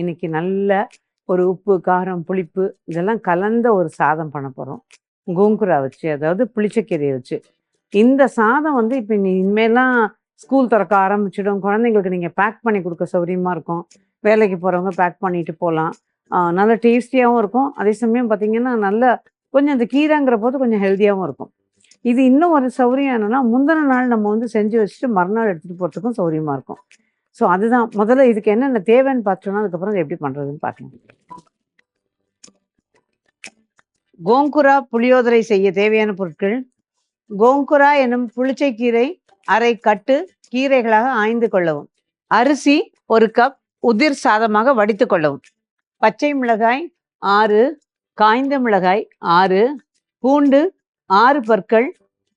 இன்னைக்கு நல்ல ஒரு உப்பு காரம் புளிப்பு இதெல்லாம் கலந்த ஒரு சாதம் பண்ண போகிறோம் கோங்குரா வச்சு அதாவது புளிச்சக்கீரையை வச்சு. இந்த சாதம் வந்து இப்போ நீ இனிமேலாம் ஸ்கூல் திறக்க ஆரம்பிச்சிடும். குழந்தைங்களுக்கு நீங்கள் பேக் பண்ணி கொடுக்க சௌகரியமாக இருக்கும். வேலைக்கு போகிறவங்க பேக் பண்ணிட்டு போகலாம் நல்ல டேஸ்டியாகவும் இருக்கும். அதே சமயம் பார்த்தீங்கன்னா நல்ல கொஞ்சம் இந்த கீரைங்கிற போது கொஞ்சம் ஹெல்த்தியாகவும் இருக்கும். இது இன்னும் ஒரு சௌரியம் என்னன்னா முந்தின நாள் நம்ம வந்து செஞ்சு வச்சுட்டு மறுநாள் எடுத்துகிட்டு போகிறதுக்கும் சௌரியமாக இருக்கும். ஸோ அதுதான். முதல்ல இதுக்கு என்னென்ன தேவைன்னு பார்த்தோம்னா அதுக்கப்புறம் அதை எப்படி பண்ணுறதுன்னு பார்க்கலாம். கோங்குரா புளியோதரை செய்ய தேவையான பொருட்கள். கோங்குரா எனும் புளிச்சைக்கீரை அரை கட்டு கீரைகளாக ஆய்ந்து கொள்ளவும். அரிசி ஒரு கப் உதிர் சாதமாக வடித்து கொள்ளவும். பச்சை மிளகாய் ஆறு காய்ந்த மிளகாய் ஆறு பூண்டு ஆறு பற்கள்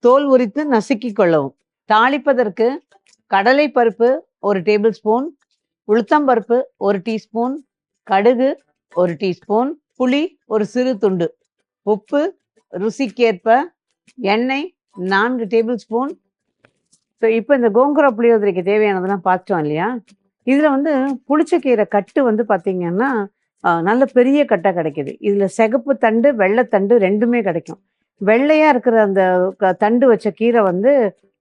தோல் உரித்து நசுக்கி கொள்ளவும். தாளிப்பதற்கு கடலை பருப்பு ஒரு டேபிள் ஸ்பூன் உளுத்தம்பருப்பு ஒரு டீஸ்பூன் கடுகு ஒரு டீஸ்பூன் புளி ஒரு சிறு துண்டு உப்பு ருசிக்கேற்ப எண்ணெய் நான்கு டேபிள் ஸ்பூன் ஸோ இப்போ இந்த கோங்குரா புளியோதரைக்கு தேவையானதெல்லாம் பார்த்தோம் இல்லையா? இதில் வந்து புளிச்சக்கீரை கட்டு வந்து பார்த்தீங்கன்னா நல்ல பெரிய கட்டாக கிடைக்கிது. இதில் சிகப்பு தண்டு வெள்ளைத்தண்டு ரெண்டுமே கிடைக்கும். வெள்ளையாக இருக்கிற அந்த க- தண்டு வச்ச கீரை வந்து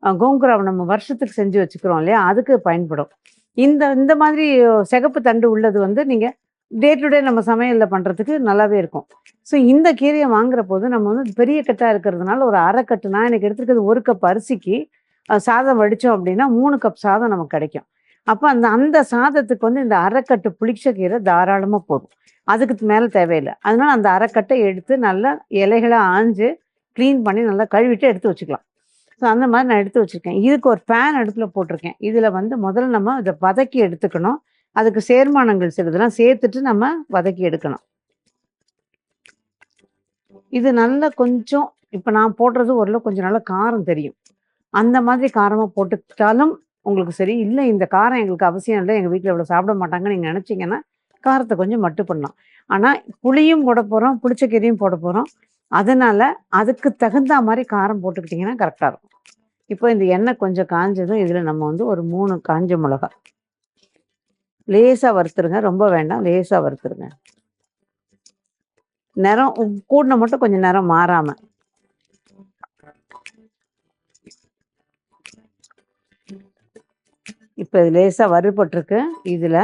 கோங்குராவை நம்ம வருஷத்துக்கு செஞ்சு வச்சுக்கிறோம் இல்லையா? அதுக்கு பயன்படும். இந்த இந்த மாதிரி சிகப்பு தண்டு உள்ளது வந்து நீங்கள் டே டு டே நம்ம சமையலில் பண்ணுறதுக்கு நல்லாவே இருக்கும். ஸோ இந்த கீரையை வாங்குற போது நம்ம வந்து பெரிய கட்டாக இருக்கிறதுனால ஒரு அரை கட்டு நான் எனக்கு எடுத்துருக்கிறது ஒரு கப் அரிசிக்கு சாதம் வடித்தோம் அப்படின்னா மூணு கப் சாதம் நமக்கு கிடைக்கும். அப்போ அந்த அந்த சாதத்துக்கு வந்து இந்த அரைக்கட்டு புளிச்ச கீரை தாராளமாக போதும். அதுக்கு மேலே தேவையில்லை. அதனால அந்த அரைக்கட்டை எடுத்து நல்லா இலைகளை ஆஞ்சு க்ளீன் பண்ணி நல்லா கழுவிட்டு எடுத்து வச்சுக்கலாம். ஸோ அந்த மாதிரி நான் எடுத்து வச்சுருக்கேன். இதுக்கு ஒரு பேன் அடுப்பில் போட்டிருக்கேன். இதில் வந்து முதல்ல நம்ம இதை வதக்கி எடுத்துக்கணும். அதுக்கு சேர்மானங்கள் சிலதெல்லாம் சேர்த்துட்டு நம்ம வதக்கி எடுக்கணும். இது நல்லா கொஞ்சம் இப்போ நான் போடுறது ஓரளவு கொஞ்சம் நல்லா காரம் தெரியும். அந்த மாதிரி காரமாக போட்டுக்கிட்டாலும் உங்களுக்கு சரி. இல்லை இந்த காரம் எங்களுக்கு அவசியம் இல்லை. எங்கள் வீட்டில் இவ்வளோ சாப்பிட மாட்டாங்கன்னு நீங்கள் நினச்சிங்கன்னா காரத்தை கொஞ்சம் மட்டு பண்ணலாம். ஆனால் புளியும் போட போகிறோம் புளிச்சக்கீரையும் போட போகிறோம் அதனால் அதுக்கு தகுந்த மாதிரி காரம் போட்டுக்கிட்டிங்கன்னா கரெக்டாக இருக்கும். இப்போ இந்த எண்ணெய் கொஞ்சம் காஞ்சதும் இதில் நம்ம வந்து ஒரு மூணு காஞ்ச மிளகா லேசாக வறுத்துருங்க. ரொம்ப வேண்டாம். லேசாக வறுத்துருங்க. நிறம் கூடின மட்டும் கொஞ்சம் நேரம் மாறாமல் இப்போ இது லேசாக வறுபட்டிருக்கு. இதில்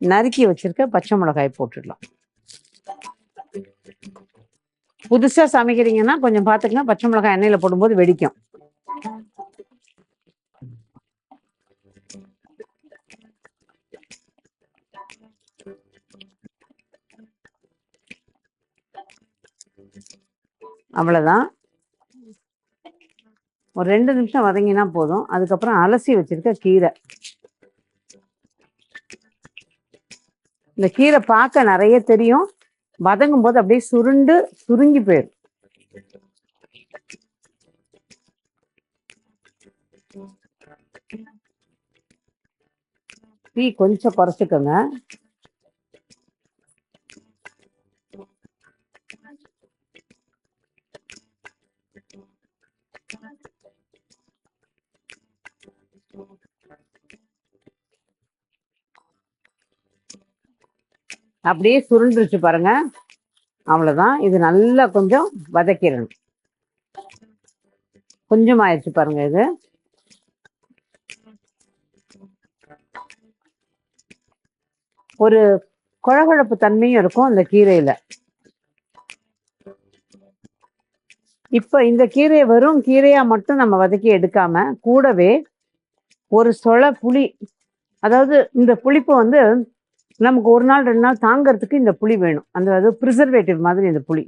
நறுக்கி வச்சுருக்க பச்சை மிளகாய் போட்டுடலாம். புதுசாக சமைக்கிறீங்கன்னா கொஞ்சம் பார்த்துக்கங்க பச்சை மிளகாய் எண்ணெயில் போடும்போது வெடிக்கும். அவ்வளோதான் ஒரு ரெண்டு நிமிஷம் வதங்கினா போதும். அதுக்கப்புறம் அலசி வச்சிருக்க கீரை. இந்த கீரை பார்க்க நிறைய தெரியும். வதங்கும் போது அப்படியே சுருண்டு சுருங்கி போயிடும் தீ கொஞ்சம் குறைச்சிக்கோங்க. அப்படியே சுருண்டுருச்சு பாருங்க. அவ்வளவுதான். இது நல்லா கொஞ்சம் வதக்கிடணும். கொஞ்சம் ஆயிடுச்சு பாருங்க இது. ஒரு குழகுழப்பு தன்மையும் இருக்கும் அந்த கீரையில. இப்ப இந்த கீரையை வெறும் கீரையாக மட்டும் நம்ம வதக்கி எடுக்காம கூடவே ஒரு சொள புளி அதாவது இந்த புளிப்பு வந்து நமக்கு ஒரு நாள் ரெண்டு நாள் தாங்கிறதுக்கு இந்த புளி வேணும். அந்த அது ப்ரிசர்வேட்டிவ் மாதிரி இந்த புளி.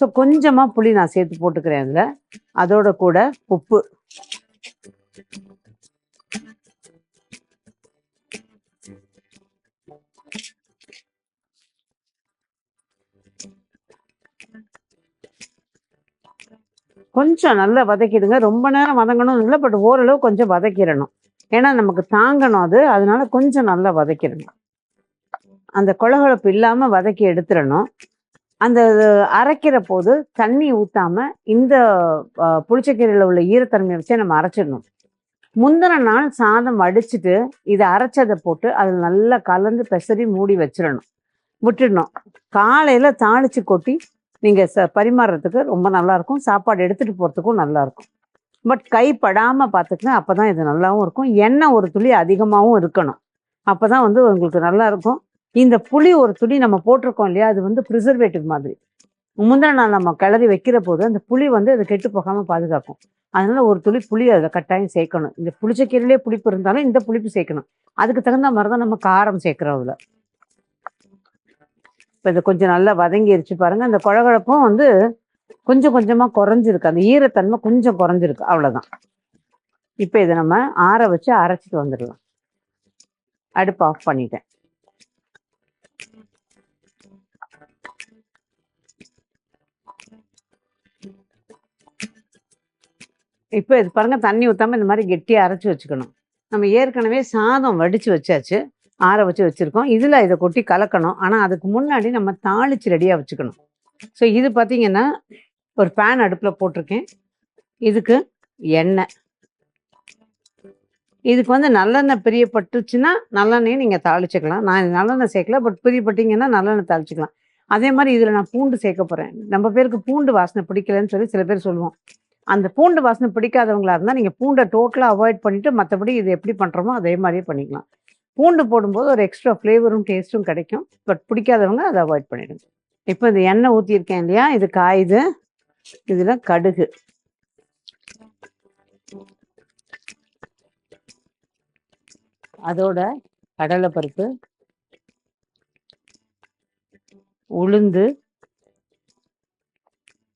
ஸோ கொஞ்சமாக புளி நான் சேர்த்து போட்டுக்கிறேன் அதில். அதோட கூட உப்பு. கொஞ்சம் நல்லா வதக்கிடுங்க. ரொம்ப நேரம் வதங்கணும் இல்லை பட் ஓரளவு கொஞ்சம் வதக்கிடணும். ஏன்னா நமக்கு தாங்கணும் அது. அதனால கொஞ்சம் நல்லா வதக்கிடணும். அந்த கொழகொழப்பு இல்லாமல் வதக்கி எடுத்துடணும். அந்த அரைக்கிற போது தண்ணி ஊற்றாமல் இந்த புளிச்சக்கீரையில் உள்ள ஈரத்தன்மையை வச்சே நம்ம அரைச்சிடணும். முந்தின நாள் சாதம் வடிச்சிட்டு இதை அரைச்சதை போட்டு அதில் நல்லா கலந்து பெசரி மூடி வச்சிடணும். விட்டுடணும். காலையில் தாளிச்சு கொட்டி நீங்கள் ச பரிமாறுறதுக்கு ரொம்ப நல்லாயிருக்கும் சாப்பாடு எடுத்துகிட்டு போகிறதுக்கும் நல்லாயிருக்கும் பட் கை படாமல் பார்த்துக்கங்க அப்போ தான் இது நல்லாவும் இருக்கும். எண்ணெய் ஒரு துளி அதிகமாகவும் இருக்கணும். அப்போ தான் வந்து உங்களுக்கு நல்லாயிருக்கும் இந்த புளி ஒரு துளி நம்ம போட்டிருக்கோம் இல்லையா அது வந்து ப்ரிசர்வேட்டிவ் மாதிரி. முந்தின நாள் நம்ம கிளறி வைக்கிற போது அந்த புளி வந்து அது கெட்டு போகாமல் பாதுகாக்கும். அதனால ஒரு துளி புளி அதில் கட்டாயம் சேர்க்கணும். இந்த புளிச்ச கீரையிலே புளிப்பு இருந்தாலும் இந்த புளிப்பு சேர்க்கணும். அதுக்கு தகுந்த மாதிரி தான் நம்ம காரம் சேர்க்குறோம் அதில். இப்போ இதை கொஞ்சம் நல்லா வதங்கிருச்சு பாருங்கள் அந்த குழகுழப்பும் வந்து கொஞ்சம் கொஞ்சமாக குறைஞ்சிருக்கு. அந்த ஈரத்தன்மை கொஞ்சம் குறைஞ்சிருக்கு. அவ்வளோதான் இப்போ இதை நம்ம ஆற வச்சு அரைச்சிட்டு வந்துடலாம். அடுப்பு ஆஃப் பண்ணிட்டேன். இப்போ இது பாருங்க தண்ணி ஊற்றாமல் இந்த மாதிரி கெட்டியாக அரைச்சி வச்சுக்கணும். நம்ம ஏற்கனவே சாதம் வடித்து வச்சாச்சு ஆற வச்சு வச்சுருக்கோம். இதில் இதை கொட்டி கலக்கணும். ஆனால் அதுக்கு முன்னாடி நம்ம தாளிச்சு ரெடியாக வச்சுக்கணும். ஸோ இது பார்த்தீங்கன்னா ஒரு பேன் அடுப்பில் போட்டிருக்கேன். இதுக்கு எண்ணெய். இதுக்கு வந்து நல்லெண்ணெய் பிரியப்பட்டுச்சுன்னா நல்லெண்ணெயும் நீங்கள் தாளிச்சுக்கலாம். நான் நல்லெண்ணெய் சேர்க்கல பட் பிரியப்பட்டிங்கன்னா நல்லெண்ணெய் தாளிச்சுக்கலாம். அதே மாதிரி இதில் நான் பூண்டு சேர்க்க போகிறேன் நம்ம பேருக்கு பூண்டு வாசனை பிடிக்கலன்னு சொல்லி சில பேர் சொல்லுவோம். அந்த பூண்டு வாசனை பிடிக்காதவங்களா இருந்தால் நீங்கள் பூண்டை டோட்டலாக அவாய்ட் பண்ணிவிட்டு மற்றபடி இது எப்படி பண்ணுறோமோ அதே மாதிரியே பண்ணிக்கலாம். பூண்டு போடும்போது ஒரு எக்ஸ்ட்ரா ஃப்ளேவரும் டேஸ்ட்டும் கிடைக்கும். பட் பிடிக்காதவங்க அதை அவாய்ட் பண்ணிடுங்க. இப்போ இந்த எண்ணெய் ஊற்றிருக்கேன் இல்லையா? இது காயுது. இதில் கடுகு. அதோட கடலைப்பருப்பு. உளுந்து.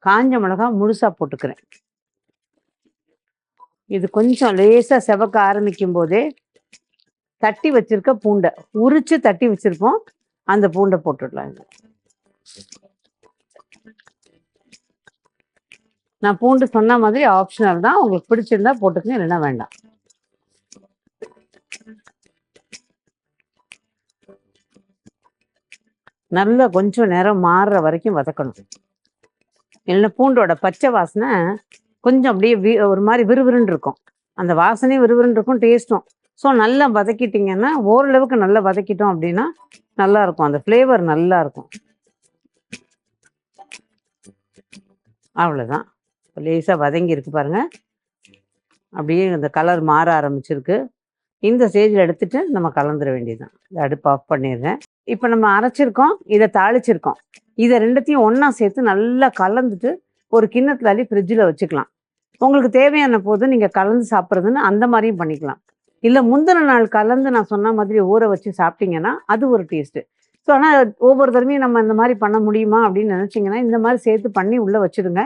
காஞ்ச மிளகா முழுசாக போட்டுக்கிறேன். இது கொஞ்சம் லேசாக செவக்க ஆரம்பிக்கும் போதே தட்டி வச்சிருக்க பூண்டை உரிச்சு தட்டி வச்சிருப்போம். அந்த பூண்டை போட்டுடலாம் நான் பூண்டு சொன்ன மாதிரி ஆப்ஷனல் தான். உங்களுக்கு பிடிச்சிருந்தா போட்டுக்கங்க இல்லைன்னா வேண்டாம். நல்லா கொஞ்சம் நேரம் மாறுற வரைக்கும் வதக்கணும். இல்லைன்னா பூண்டோட பச்சை வாசனை கொஞ்சம் அப்படியே வி- ஒரு மாதிரி விறுவிறுன்னு இருக்கும். அந்த வாசனையும் விறுவிறுன்னு இருக்கும் டேஸ்ட்டும். ஸோ நல்லா வதக்கிட்டிங்கன்னா ஓரளவுக்கு நல்லா வதக்கிட்டோம் அப்படின்னா நல்லா இருக்கும். அந்த ஃப்ளேவர் நல்லா இருக்கும். அவ்வளோதான் லேசாக வதங்கி இருக்கு பாருங்க. அப்படியே இந்த கலர் மாற ஆரம்பிச்சிருக்கு. இந்த ஸ்டேஜில் எடுத்துட்டு நம்ம கலந்துட வேண்டியதுதான். இந்த அடுப்பு ஆஃப் பண்ணிடுறேன். இப்போ நம்ம அரைச்சிருக்கோம் இதை தாளிச்சிருக்கோம். இதை ரெண்டுத்தையும் ஒன்றா சேர்த்து நல்லா கலந்துட்டு ஒரு கிண்ணத்துல அள்ளி ஃப்ரிட்ஜில் வச்சுக்கலாம். உங்களுக்கு தேவையான போது நீங்கள் கலந்து சாப்பிட்றதுன்னு அந்த மாதிரியும் பண்ணிக்கலாம். இல்லை முந்தின நாள் கலந்து நான் சொன்ன மாதிரி ஊற வச்சு சாப்பிட்டீங்கன்னா அது ஒரு டேஸ்ட்டு ஸோ ஆனால் ஒவ்வொரு தடவையும் நம்ம இந்த மாதிரி பண்ண முடியுமா அப்படின்னு நினச்சிங்கன்னா இந்த மாதிரி சேர்த்து பண்ணி உள்ளே வச்சுடுங்க.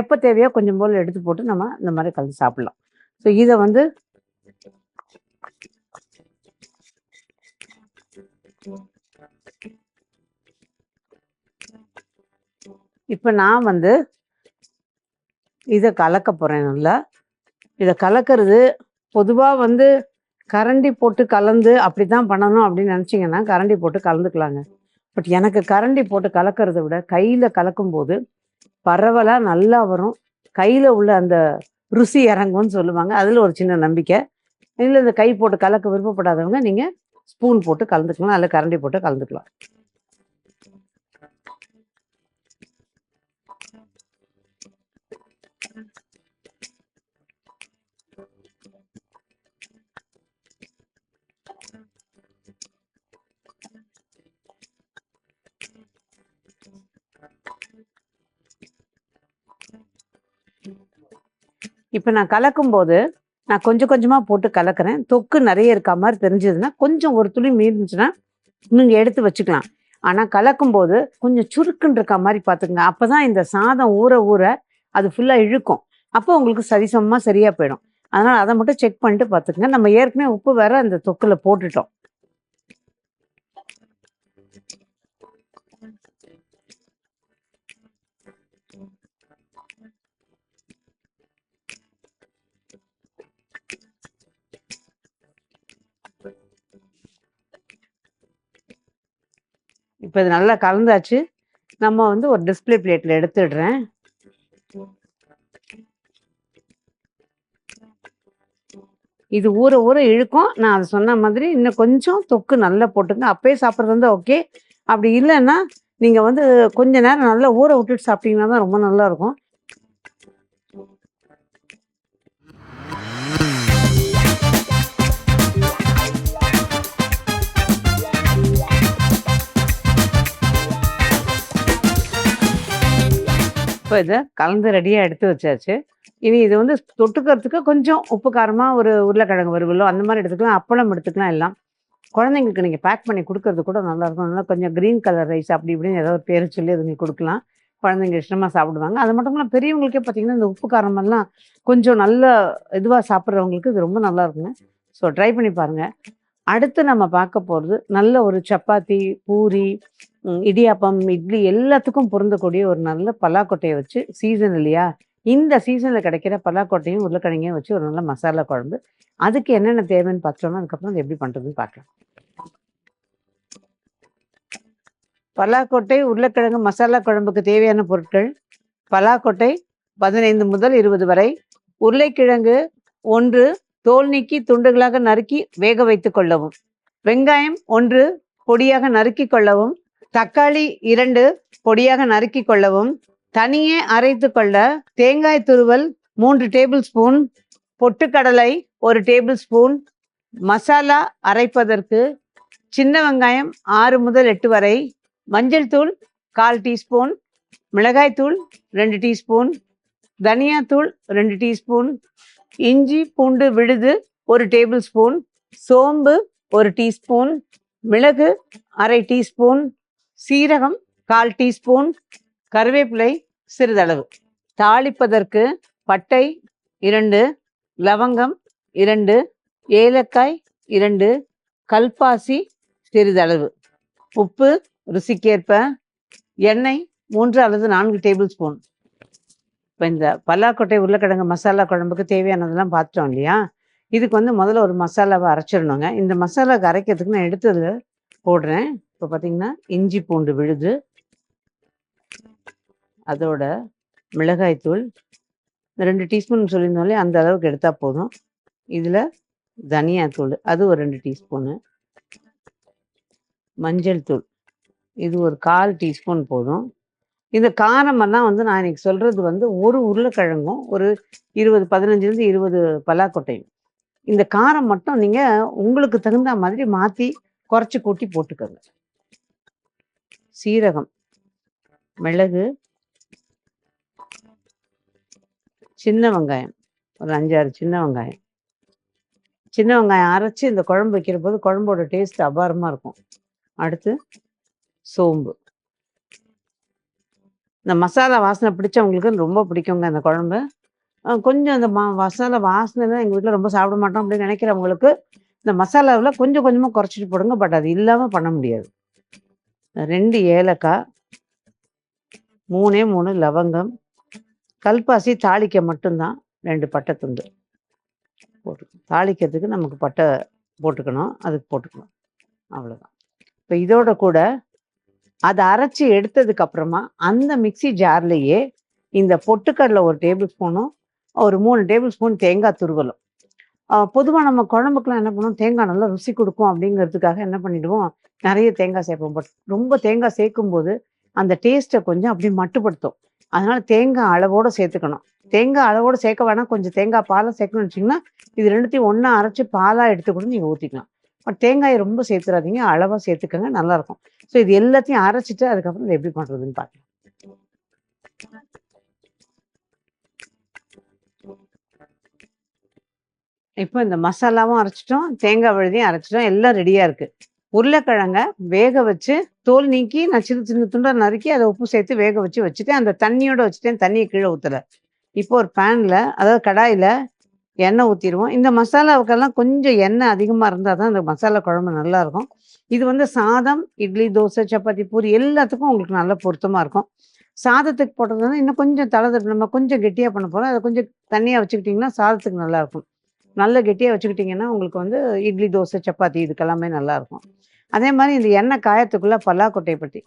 எப்போ தேவையோ கொஞ்சம் போல் எடுத்து போட்டு நம்ம இந்த மாதிரி கலந்து சாப்பிட்லாம். ஸோ இதை வந்து இப்போ நான் வந்து இதை கலக்க போகிறேன் நல்லா. இதை கலக்கிறது பொதுவாக வந்து கரண்டி போட்டு கலந்து அப்படி தான் பண்ணணும் அப்படின்னு நினச்சிங்கன்னா கரண்டி போட்டு கலந்துக்கலாங்க. பட் எனக்கு கரண்டி போட்டு கலக்கிறத விட கையில் கலக்கும்போது பரவலாக நல்லா வரும். கையில் உள்ள அந்த ருசி இறங்கும்னு சொல்லுவாங்க. அதில் ஒரு சின்ன நம்பிக்கை. இல்லை இந்த கை போட்டு கலக்க விருப்பப்படாதவங்க நீங்கள் ஸ்பூன் போட்டு கலந்துக்கலாம். அல்ல கரண்டி போட்டு கலந்துக்கலாம். இப்போ நான் கலக்கும்போது நான் கொஞ்சம் கொஞ்சமாக போட்டு கலக்கிறேன். தொக்கு நிறைய இருக்கா மாதிரி தெரிஞ்சதுன்னா கொஞ்சம் ஒரு துளி மீந்துச்சுன்னா நீங்கள் எடுத்து வச்சுக்கலாம். ஆனால் கலக்கும்போது கொஞ்சம் சுருக்குன்னு இருக்க மாதிரி பார்த்துக்குங்க. அப்போ தான் இந்த சாதம் ஊற ஊற அது ஃபுல்லாக இழுக்கும். அப்போ உங்களுக்கு சரிசமமாக சரியாக போயிடும். அதனால் அதை மட்டும் செக் பண்ணிட்டு பார்த்துக்குங்க. நம்ம ஏற்கனவே உப்பு வேற அந்த தொக்கில் போட்டுட்டோம். இப்போ இது நல்லா கலந்தாச்சு. நம்ம வந்து ஒரு டிஸ்ப்ளே பிளேட்டில் எடுத்துடுறேன். இது ஊற ஊற இழுக்கும். நான் அது சொன்ன மாதிரி இன்னும் கொஞ்சம் தொக்கு நல்லா போட்டுங்க. அப்பயே சாப்பிட்றது வந்து ஓகே அப்படி இல்லைன்னா நீங்கள் வந்து கொஞ்ச நேரம் நல்லா ஊற விட்டுட்டு சாப்பிட்டீங்கன்னா தான் ரொம்ப நல்லாயிருக்கும் இப்போ இதை கலந்து ரெடியாக எடுத்து வச்சாச்சு. இனி இது வந்து தொட்டுக்கிறதுக்கு கொஞ்சம் உப்பு காரமாக ஒரு உருளைக்கிழங்கு வருவலோ அந்த மாதிரி எடுத்துக்கலாம். அப்பளம் எடுத்துக்கலாம் எல்லாம். குழந்தைங்களுக்கு நீங்கள் பேக் பண்ணி கொடுக்கறது கூட நல்லா இருக்கும் நல்லா கொஞ்சம் க்ரீன் கலர் ரைஸ் அப்படி இப்படின்னு ஏதோ ஒரு பேர் சொல்லி அது நீங்கள் கொடுக்கலாம். குழந்தைங்க இஷ்டமாக சாப்பிடுவாங்க. அது மட்டும் இல்லாமல் பெரியவங்களுக்கே பார்த்தீங்கன்னா இந்த உப்பு காரமெல்லாம் கொஞ்சம் நல்ல இதுவாக சாப்பிட்றவங்களுக்கு இது ரொம்ப நல்லா இருக்குங்க. ஸோ ட்ரை பண்ணி பாருங்கள் அடுத்து நம்ம பார்க்க போகிறது நல்ல ஒரு சப்பாத்தி பூரி இடியாப்பம் இட்லி எல்லாத்துக்கும் பொருந்தக்கூடிய ஒரு நல்ல பலாக்கொட்டையை வச்சு சீசன் இல்லையா? இந்த சீசனில் கிடைக்கிற பலாக்கொட்டையும் உருளைக்கிழங்கையும் வச்சு ஒரு நல்ல மசாலா குழம்பு. அதுக்கு என்னென்ன தேவைன்னு பார்த்தோம்னா அதுக்கப்புறம் அது எப்படி பண்ணுறதுன்னு பார்க்கலாம். பலாக்கொட்டை உருளைக்கிழங்கு மசாலா குழம்புக்கு தேவையான பொருட்கள். பலாக்கொட்டை பதினைந்து முதல் இருபது வரை. உருளைக்கிழங்கு ஒன்று தோல் நீக்கி துண்டுகளாக நறுக்கி வேக வைத்து கொள்ளவும். வெங்காயம் ஒன்று பொடியாக நறுக்கி கொள்ளவும். தக்காளி இரண்டு பொடியாக நறுக்கி கொள்ளவும். தனியே அரைத்து கொள்ள தேங்காய் துருவல் மூன்று டேபிள் ஸ்பூன். பொட்டுக்கடலை ஒரு டேபிள் ஸ்பூன். மசாலா அரைப்பதற்கு சின்ன வெங்காயம் ஆறு முதல் எட்டு வரை. மஞ்சள் தூள் கால் டீஸ்பூன். மிளகாய் தூள் ரெண்டு டீஸ்பூன். தனியாத்தூள் ரெண்டு டீஸ்பூன். இஞ்சி பூண்டு விழுது ஒரு டேபிள் ஸ்பூன் சோம்பு ஒரு டீஸ்பூன். மிளகு அரை டீஸ்பூன். சீரகம் கால் டீஸ்பூன். கருவேப்பிலை சிறிதளவு. தாளிப்பதற்கு பட்டை இரண்டு. லவங்கம் இரண்டு. ஏலக்காய் இரண்டு. கல்பாசி சிறிதளவு. உப்பு ருசிக்கேற்ப. எண்ணெய் மூன்று அல்லது நான்கு டேபிள் ஸ்பூன் இப்போ இந்த பல்லாக்கொட்டை உருளைக்கிழங்கு மசாலா குழம்புக்கு தேவையானதெல்லாம் பார்த்துட்டோம் இல்லையா? இதுக்கு வந்து முதல்ல ஒரு மசாலாவை அரைச்சிடணுங்க. இந்த மசாலாவுக்கு அரைக்கிறதுக்கு நான் எடுத்ததில் போடுறேன். இப்போ பார்த்தீங்கன்னா இஞ்சி பூண்டு விழுது அதோட மிளகாய்த்தூள் இந்த ரெண்டு டீஸ்பூன் சொல்லியிருந்தோம் அந்த அளவுக்கு எடுத்தால் போதும். இதில் தனியாத்தூள் அது ஒரு ரெண்டு டீஸ்பூனு. மஞ்சள் தூள் இது ஒரு கால் டீஸ்பூன் போதும். இந்த காரமெல்லாம் வந்து நான் இன்னைக்கு சொல்றது வந்து ஒரு உருளைக்கிழங்கும் ஒரு இருபது பதினஞ்சுலேருந்து இருபது பலாக்கொட்டையும் இந்த காரம் மட்டும் நீங்க உங்களுக்கு தகுந்த மாதிரி மாத்தி குறைச்சி கூட்டி போட்டுக்கோங்க. சீரகம் மிளகு சின்ன வெங்காயம் ஒரு அஞ்சாறு சின்ன வெங்காயம். சின்ன வெங்காயம் அரைச்சி இந்த குழம்பு வைக்கிற போது குழம்போட டேஸ்ட் அபாரமாக இருக்கும். அடுத்து சோம்பு. இந்த மசாலா வாசனை பிடிச்சவங்களுக்கு ரொம்ப பிடிக்குங்க அந்த குழம்பு. கொஞ்சம் அந்த மா மசாலா வாசனை எங்கள் வீட்டில் ரொம்ப சாப்பிட மாட்டோம் அப்படின்னு நினைக்கிறவங்களுக்கு இந்த மசாலாவில் கொஞ்சம் கொஞ்சமாக குறைச்சிட்டு போடுங்க பட் அது இல்லாமல் பண்ண முடியாது. ரெண்டு ஏலக்காய் மூணே மூணு லவங்கம் கல்பாசி தாளிக்க மட்டும்தான் ரெண்டு பட்டை துண்டு. போட்டு தாளிக்கிறதுக்கு நமக்கு பட்டை போட்டுக்கணும் அதுக்கு போட்டுக்கணும். அவ்வளோதான் இப்போ இதோட கூட அதை அரைச்சி எடுத்ததுக்கு அப்புறமா அந்த மிக்ஸி ஜார்லேயே இந்த பொட்டுக்கடலை ஒரு டேபிள் ஸ்பூனும் ஒரு மூணு டேபிள் ஸ்பூன் தேங்காய் துருவலும். பொதுவாக நம்ம குழம்புக்குலாம் என்ன பண்ணுவோம்? தேங்காய் நல்லா ருசி கொடுக்கும் அப்படிங்கிறதுக்காக என்ன பண்ணிடுவோம்? நிறைய தேங்காய் சேர்ப்போம். பட் ரொம்ப தேங்காய் சேர்க்கும் போது அந்த டேஸ்ட்டை கொஞ்சம் அப்படி மட்டுப்படுத்தும். அதனால தேங்காய் அளவோடு சேர்த்துக்கணும். தேங்காய் அளவோடு சேர்க்க வேணாம். கொஞ்சம் தேங்காய் பாலை சேர்க்கணும்னு வச்சிங்கன்னா இது ரெண்டுத்தையும் ஒன்றா அரைச்சி பாலாக எடுத்து கூட நீங்கள் ஊற்றிக்கலாம் தேங்காயை ரொம்ப சேர்த்துறாதீங்க அளவாக சேர்த்துக்கோங்க நல்லாயிருக்கும். ஸோ இது எல்லாத்தையும் அரைச்சிட்டு அதுக்கப்புறம் இதை எப்படி பண்ணுறதுன்னு பார்க்கலாம். இப்போ இந்த மசாலாவும் அரைச்சிட்டோம் தேங்காய் விழுதையும் அரைச்சிட்டோம் எல்லாம் ரெடியாக இருக்குது உருளைக்கிழங்க வேக வச்சு தோல் நீக்கி நான் சின்ன சின்ன துண்டாக நறுக்கி அதை உப்பு சேர்த்து வேக வச்சு வச்சுட்டேன். அந்த தண்ணியோட வச்சுட்டேன் தண்ணியை கீழே ஊற்றல இப்போ ஒரு பேனில் அதாவது கடாயில் எண்ணெய் ஊற்றிடுவோம் இந்த மசாலாவுக்கெல்லாம் கொஞ்சம் எண்ணெய் அதிகமாக இருந்தால் தான் இந்த மசாலா குழம்பு நல்லாயிருக்கும். இது வந்து சாதம் இட்லி தோசை சப்பாத்தி பூரி எல்லாத்துக்கும் உங்களுக்கு நல்ல பொருத்தமாக இருக்கும். சாதத்துக்கு போட்டதுன்னா இன்னும் கொஞ்சம் தலை நம்ம கொஞ்சம் கெட்டியாக பண்ண போகிறோம் அதை கொஞ்சம் தண்ணியாக வச்சுக்கிட்டிங்கன்னா சாதத்துக்கு நல்லா இருக்கும் நல்ல கெட்டியாக வச்சுக்கிட்டிங்கன்னா உங்களுக்கு வந்து இட்லி தோசை சப்பாத்தி இதுக்கெல்லாமே நல்லாயிருக்கும். அதே மாதிரி இந்த எண்ணெய் காயத்துக்குள்ளே பல்லாக்கொட்டையை பற்றி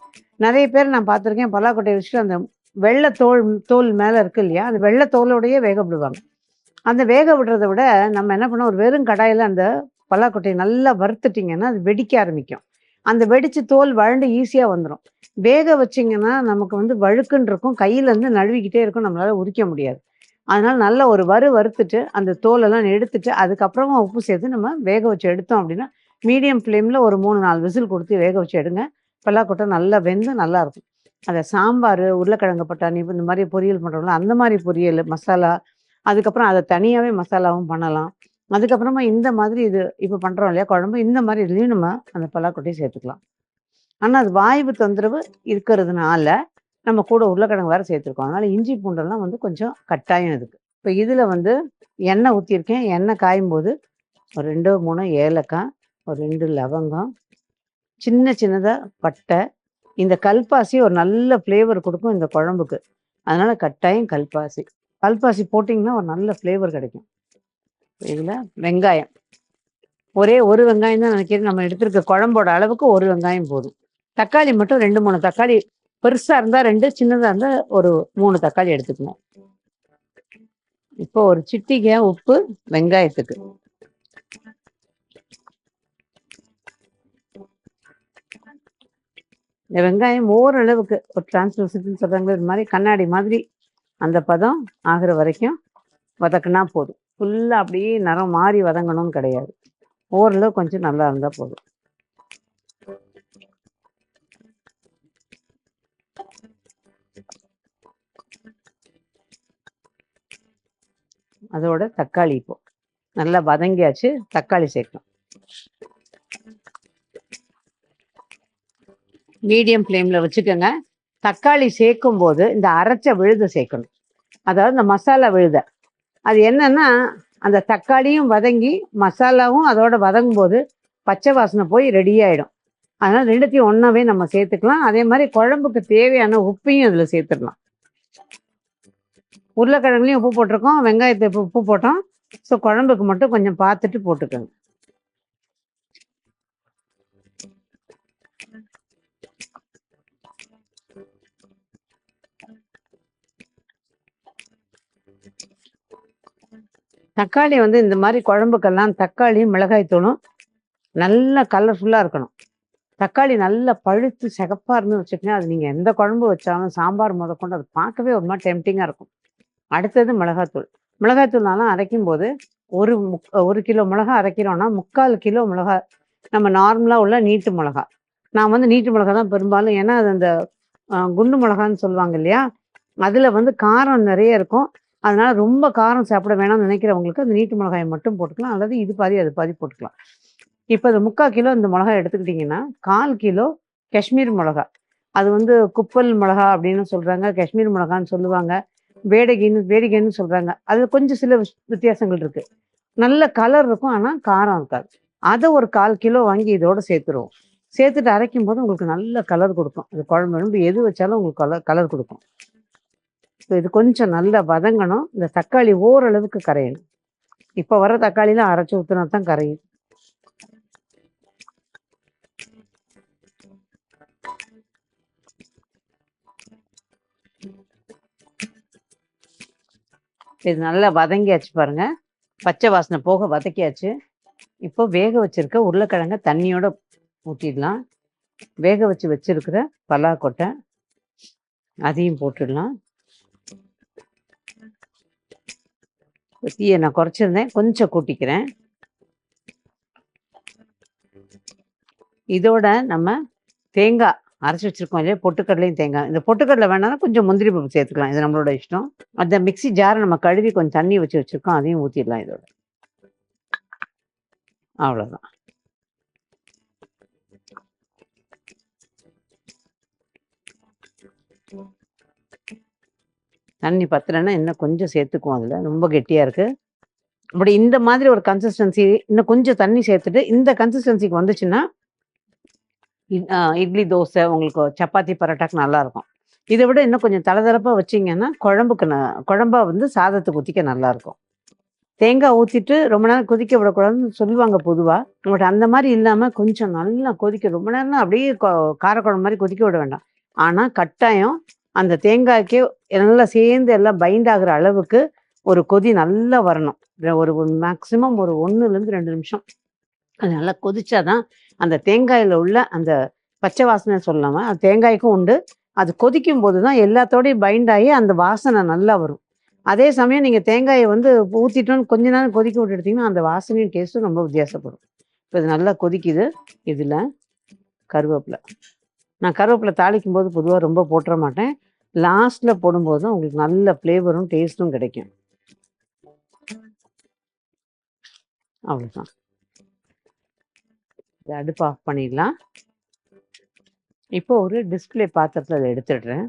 நிறைய பேர் நான் பார்த்துருக்கேன் பல்லாக்கொட்டையை வச்சுட்டு அந்த வெள்ளை தோல் தோல் மேலே இருக்கு இல்லையா? அந்த வெள்ளை தோலோடையே வேக விடுவாங்க. அந்த வேக விடுறத விட நம்ம என்ன பண்ணோம்? ஒரு வெறும் கடாயில் அந்த பல்லாக்கொட்டையை நல்லா வறுத்துட்டிங்கன்னா அது வெடிக்க ஆரம்பிக்கும். அந்த வெடிச்சு தோல் வழண்டு ஈஸியாக வந்துடும் வேக வச்சிங்கன்னா நமக்கு வந்து வழுக்குன்னு இருக்கும். கையிலேருந்து நழுவிக்கிட்டே இருக்கும். நம்மளால் உரிக்க முடியாது. அதனால் நல்லா ஒரு வறு வறுத்துட்டு அந்த தோலெல்லாம் எடுத்துட்டு அதுக்கப்புறமா உப்பு சேர்த்து நம்ம வேக வச்சு எடுத்தோம் அப்படின்னா மீடியம் ஃப்ளேமில் ஒரு மூணு நாலு விசில் கொடுத்து வேக வச்சு எடுங்க. பல்லாக்கொட்டை நல்லா வெந்து நல்லாயிருக்கும். அதை சாம்பார் உருளைக்கிழங்கு பட்டாணி இந்த மாதிரி பொரியல் பண்ணுறோம்ல அந்த மாதிரி பொரியல் மசாலா அதுக்கப்புறம் அதை தனியாகவே மசாலாவும் பண்ணலாம். அதுக்கப்புறமா இந்த மாதிரி இது இப்போ பண்ணுறோம் இல்லையா குழம்பு இந்த மாதிரி இதுலேயும் நம்ம அந்த பலாக்கொட்டையும் சேர்த்துக்கலாம். ஆனால் அது வாய்வு தொந்தரவு இருக்கிறதுனால நம்ம கூட உருளைக்கிழங்கு வேறு சேர்த்துருக்கோம். அதனால் இஞ்சி பூண்டெல்லாம் வந்து கொஞ்சம் கட்டாயம் இதுக்கு. இப்போ இதில் வந்து எண்ணெய் ஊற்றிருக்கேன் எண்ணெய் காயும் போது ஒரு ரெண்டு மூணு ஏலக்காய் ஒரு ரெண்டு லவங்கம் சின்ன சின்னதாக பட்டை. இந்த கல்பாசி ஒரு நல்ல ஃப்ளேவர் கொடுக்கும் இந்த குழம்புக்கு. அதனால் கட்டாயம் கல்பாசி. கல்பாசி போட்டிங்கன்னா ஒரு நல்ல ஃப்ளேவர் கிடைக்கும். இதில் வெங்காயம். ஒரே ஒரு வெங்காயம் தான் நினைக்கிறேன். நம்ம எடுத்திருக்க குழம்போட அளவுக்கு ஒரு வெங்காயம் போதும். தக்காளி மட்டும் ரெண்டு மூணு தக்காளி. பெருசாக இருந்தால் ரெண்டு சின்னதாக இருந்தால் ஒரு மூணு தக்காளி எடுத்துக்கணும். இப்போ ஒரு சிட்டிகை உப்பு வெங்காயத்துக்கு. இந்த வெங்காயம் ஓரளவுக்கு ஒரு டிரான்ஸ்லூசிட்னு சொல்கிறாங்களே இது மாதிரி கண்ணாடி மாதிரி அந்த பதம் ஆகிற வரைக்கும் வதக்குனா போதும். ஃபுல்லாக அப்படியே நிறம் மாறி வதங்கணும்னு கிடையாது. ஓரளவு கொஞ்சம் நல்லா இருந்தால் போதும். அதோட தக்காளி இப்போ. நல்லா வதங்கியாச்சு தக்காளி சேர்க்கணும் மீடியம் ஃப்ளேமில் வச்சுக்கோங்க. தக்காளி சேர்க்கும் போது இந்த அரைச்ச விழுத சேர்க்கணும். அதாவது இந்த மசாலா விழுத. அது என்னன்னா அந்த தக்காளியும் வதங்கி மசாலாவும் அதோட வதங்கும் போது பச்சை வாசனை போய் ரெடி ஆகிடும் அதனால் ரெண்டுத்தையும் ஒன்றாவே நம்ம சேர்த்துக்கலாம். அதே மாதிரி குழம்புக்கு தேவையான உப்பையும் அதில் சேர்த்துடலாம். உருளைக்கிழங்குலையும் உப்பு போட்டிருக்கோம் வெங்காயத்தை உப்பு போட்டோம். ஸோ குழம்புக்கு மட்டும் கொஞ்சம் பார்த்துட்டு போட்டுக்கோங்க. தக்காளி வந்து இந்த மாதிரி குழம்புக்கெல்லாம் தக்காளியும் மிளகாய் தூளும் நல்லா கலர்ஃபுல்லாக இருக்கணும். தக்காளி நல்லா பழுத்து சிகப்பாக இருந்து வச்சுக்கோங்க. அது நீங்கள் எந்த குழம்பு வச்சாலும் சாம்பார் முதற்கொண்டு அது பார்க்கவே ஒரு மாதிரி டெம்டிங்காக இருக்கும். அடுத்தது மிளகாத்தூள் மிளகாத்தூள்னாலும் அரைக்கும் போது ஒரு முக் ஒரு கிலோ மிளகா அரைக்கிறோம்னா முக்கால் கிலோ மிளகா நம்ம நார்மலாக உள்ள நீட்டு மிளகா நான் வந்து நீட்டு மிளகா தான் பெரும்பாலும் ஏன்னா அது அந்த குண்டு மிளகான்னு சொல்லுவாங்க இல்லையா? அதில் வந்து காரம் நிறைய இருக்கும். அதனால் ரொம்ப காரம் சாப்பிட வேணாம்னு நினைக்கிறவங்களுக்கு அந்த நீட்டு மிளகாயை மட்டும் போட்டுக்கலாம். அல்லது இது பாதி அது பாதி போட்டுக்கலாம். இப்போ இந்த முக்கால் கிலோ இந்த மிளகாய் எடுத்துக்கிட்டிங்கன்னா கால் கிலோ காஷ்மீர் மிளகா அது வந்து குப்பல் மிளகா அப்படின்னு சொல்கிறாங்க காஷ்மீர் மிளகான்னு சொல்லுவாங்க. வேடகின்னு வேடிகைன்னு சொல்கிறாங்க அது கொஞ்சம் சில வித்தியாசங்கள் இருக்குது நல்ல கலர் இருக்கும் ஆனால் காரம் இருக்காது. அதை ஒரு கால் கிலோ வாங்கி இதோட சேர்த்துருவோம். சேர்த்துட்டு அரைக்கும் போது உங்களுக்கு நல்ல கலர் கொடுக்கும். அது குழம்பு குழம்பு எது வச்சாலும் உங்களுக்கு கலர் கலர் கொடுக்கும். ஸோ இது கொஞ்சம் நல்லா வதங்கணும். இந்த தக்காளி ஓரளவுக்கு கரையணும். இப்போ வர தக்காளிலாம் அரைச்சி ஊற்றினா தான் கரையும். இது நல்லா வதங்கியாச்சு பாருங்க. பச்சை வாசனை போக வதக்கியாச்சு. இப்போ வேக வச்சிருக்க உருளைக்கிழங்க தண்ணியோட ஊற்றிடலாம் வேக வச்சு வச்சிருக்கிற பலாக்கொட்டை அதையும் போட்டுடலாம். தீயை நான் குறைச்சிருந்தேன். கொஞ்சம் கூட்டிக்கிறேன். இதோட நம்ம தேங்காய் அரைச்சி வச்சிருக்கோம் இல்லையா? பொட்டுக்கடலையும் தேங்காய். இந்த பொட்டுக்கடலை வேணாலும் கொஞ்சம் முந்திரி பருப்பு சேர்த்துக்கலாம். இது நம்மளோட இஷ்டம். அந்த மிக்ஸி ஜாரை நம்ம கழுவி கொஞ்சம் தண்ணி வச்சு வச்சிருக்கோம். அதையும் ஊற்றிடலாம் இதோட. அவ்வளோதான் தண்ணி பத்தலைன்னா இன்னும் கொஞ்சம் சேர்த்துக்குவோம் அதில். ரொம்ப கெட்டியாக இருக்குது அப்படி இந்த மாதிரி ஒரு கன்சிஸ்டன்சி இன்னும் கொஞ்சம் தண்ணி சேர்த்துட்டு இந்த கன்சிஸ்டன்சிக்கு வந்துச்சுன்னா இட்- இட்லி தோசை உங்களுக்கு சப்பாத்தி பரோட்டாக்கு நல்லா இருக்கும். இதை விட இன்னும் கொஞ்சம் தளதளப்பாக வச்சீங்கன்னா குழம்புக்கு ந- குழம்பா வந்து சாதத்துக்கு ஊற்றிக்க நல்லா இருக்கும். தேங்காய் ஊற்றிட்டு ரொம்ப நேரம் கொதிக்க விடக்கூடாதுன்னு சொல்லுவாங்க பொதுவாக பட் அந்த மாதிரி இல்லாமல் கொஞ்சம் நல்லா கொதிக்க ரொம்ப நேரம் அப்படியே காரக்குழம்பு மாதிரி கொதிக்க விட வேண்டாம். ஆனால் கட்டாயம் அந்த தேங்காய்க்கே நல்லா சேர்ந்து எல்லாம் பைண்ட் ஆகுற அளவுக்கு ஒரு கொதி நல்லா வரணும். ஒரு மேக்சிமம் ஒரு ஒன்றுலேருந்து ரெண்டு நிமிஷம். அது நல்லா கொதிச்சாதான் அந்த தேங்காயில் உள்ள அந்த பச்சை வாசனை சொல்லாமல் அது தேங்காய்க்கும் உண்டு. அது கொதிக்கும் போது தான் எல்லாத்தோடையும் பைண்ட் ஆகி அந்த வாசனை நல்லா வரும். அதே சமயம் நீங்கள் தேங்காயை வந்து ஊற்றிட்டோன்னு கொஞ்ச நேரம் கொதிக்க விட்டு எடுத்தீங்கன்னா அந்த வாசனையும் டேஸ்ட்டும் ரொம்ப வித்தியாசப்படும். இப்போ இது நல்லா கொதிக்குது. இதில் கருவேப்பிலை. நான் கருவேப்பிலை தாளிக்கும் போது பொதுவாக ரொம்ப போட்டுற மாட்டேன். லாஸ்ட்டில் போடும்போது தான் உங்களுக்கு நல்ல ஃப்ளேவரும் டேஸ்ட்டும் கிடைக்கும். அவ்வளோதான் இதை அடுப்பு ஆஃப் பண்ணிடலாம். இப்போ ஒரு டிஸ்ப்ளே பாத்திரத்தில் அதை எடுத்துடுறேன்.